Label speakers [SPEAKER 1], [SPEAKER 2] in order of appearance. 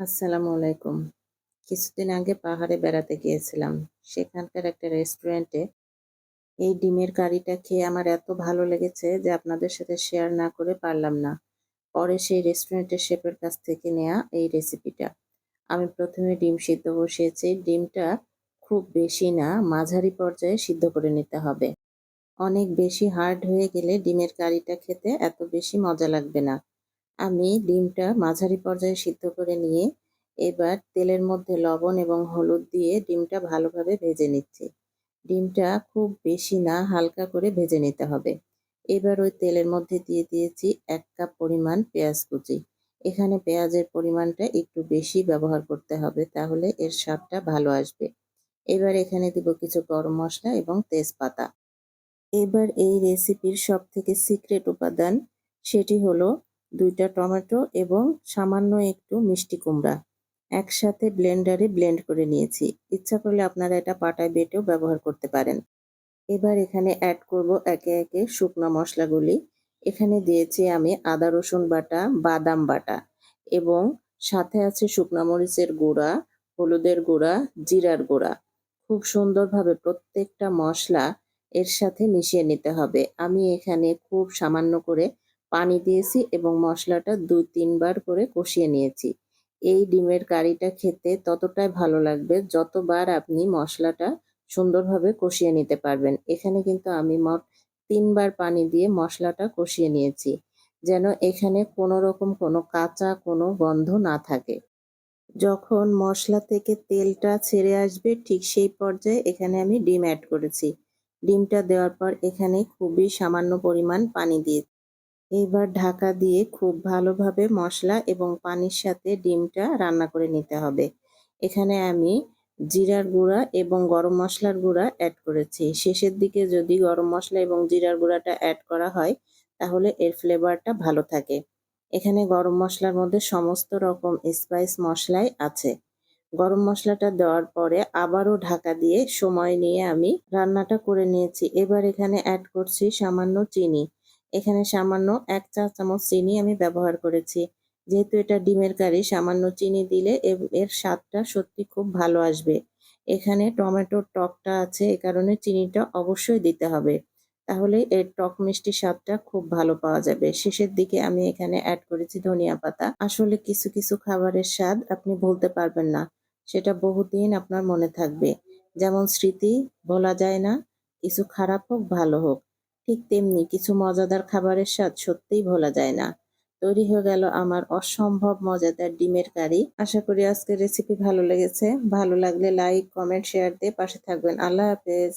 [SPEAKER 1] আসসালামু আলাইকুম। কিছুদিন আগে পাহাড়ে বেড়াতে গিয়েছিলাম। সেখানকার একটা রেস্টুরেন্টে এই ডিমের কারিটা খেয়ে আমার এত ভালো লেগেছে যে আপনাদের সাথে শেয়ার না করে পারলাম না। পরে সেই রেস্টুরেন্টের শেফের কাছ থেকে নেয়া এই রেসিপিটা। আমি প্রথমে ডিম সিদ্ধ বসিয়েছি। ডিমটা খুব বেশি না, মাঝারি পর্যায়ে সিদ্ধ করে নিতে হবে। অনেক বেশি হার্ড হয়ে গেলে ডিমের কারিটা খেতে এত বেশি মজা লাগবে না। আমি ডিমটা মাঝারি পর্যায়ে সিদ্ধ করে নিয়ে এবার তেলের মধ্যে লবণ এবং হলুদ দিয়ে ডিমটা ভালোভাবে ভেজে নিচ্ছি। ডিমটা খুব বেশি না, হালকা করে ভেজে নিতে হবে। এবার ওই তেলের মধ্যে দিয়ে দিয়েছি এক কাপ পরিমাণ পেঁয়াজ কুচি। এখানে পেঁয়াজের পরিমাণটা একটু বেশি ব্যবহার করতে হবে, তাহলে এর স্বাদটা ভালো আসবে। এবার এখানে দিব কিছু গরম মশলা এবং তেজপাতা। এবার এই রেসিপির সব থেকে সিক্রেট উপাদান সেটি হলো দুইটা টমেটো এবং সামান্য একটু মিষ্টি কুমড়া একসাথে ব্লেন্ডারে ব্লেন্ড করে নিয়েছি। ইচ্ছা করলে আপনারা এটা পাটায় বেটেও ব্যবহার করতে পারেন। এবার এখানে অ্যাড করব একে একে শুকনো মশলাগুলি। এখানে দিয়েছি আমি আদা, রসুন বাটা, বাদাম বাটা এবং সাথে আছে শুকনো মরিচের গুঁড়া, হলুদের গুঁড়া, জিরার গুঁড়া। খুব সুন্দরভাবে প্রত্যেকটা মশলা এর সাথে মিশিয়ে নিতে হবে। আমি এখানে খুব সামান্য করে পানি দিয়েছি এবং মশলাটা দুই, তিনবার করে কষিয়ে নিয়েছি। এই ডিমের কারিটা খেতে ততটাই ভালো লাগবে যতবার আপনি মশলাটা সুন্দরভাবে কষিয়ে নিতে পারবেন। এখানে কিন্তু আমি মোট তিনবার পানি দিয়ে মশলাটা কষিয়ে নিয়েছি, যেন এখানে কোনো রকম কোনো কাঁচা কোনো গন্ধ না থাকে। যখন মশলা থেকে তেলটা ছেড়ে আসবে ঠিক সেই পর্যায়ে এখানে আমি ডিম অ্যাড করেছি। ডিমটা দেওয়ার পর এখানে খুবই সামান্য পরিমাণ পানি দিয়ে এবার ঢাকা দিয়ে খুব ভালোভাবে মশলা এবং পানির সাথে ডিমটা রান্না করে নিতে হবে। এখানে আমি জিরার গুঁড়া এবং গরম মশলার গুঁড়া অ্যাড করেছি। শেষের দিকে যদি গরম মশলা এবং জিরার গুঁড়াটা অ্যাড করা হয়, তাহলে এর ফ্লেভারটা ভালো থাকে। এখানে গরম মশলার মধ্যে সমস্ত রকম স্পাইস মশলাই আছে। গরম মশলাটা দেওয়ার পরে আবারও ঢাকা দিয়ে সময় নিয়ে আমি রান্নাটা করে নিয়েছি। এবার এখানে অ্যাড করছি সামান্য চিনি। এখানে সামান্য এক চা চামচ চিনি আমি ব্যবহার করেছি। যেহেতু এটা ডিমের কারি, সামান্য চিনি দিলে এর স্বাদটা সত্যি খুব ভালো আসবে। এখানে টমেটোর টকটা আছে, এ কারণে চিনিটা অবশ্যই দিতে হবে। তাহলে এর টক মিষ্টি স্বাদটা খুব ভালো পাওয়া যাবে। শেষের দিকে আমি এখানে অ্যাড করেছি ধনিয়া পাতা। আসলে কিছু কিছু খাবারের স্বাদ আপনি বলতে পারবেন না। সেটা বহুদিন আপনার মনে থাকবে। যেমন স্মৃতি বলা যায় না, কিছু খারাপ হোক, ভালো হোক। ঠিক তেমনি কিছু মজাদার খাবারের স্বাদ সত্যিই ভোলা যায় না। তৈরি হয়ে গেল আমার অসম্ভব মজাদার ডিমের কারি। আশা করি আজকের রেসিপি ভালো লেগেছে। ভালো লাগলে লাইক কমেন্ট শেয়ার দিয়ে পাশে থাকবেন। আল্লাহ হাফেজ।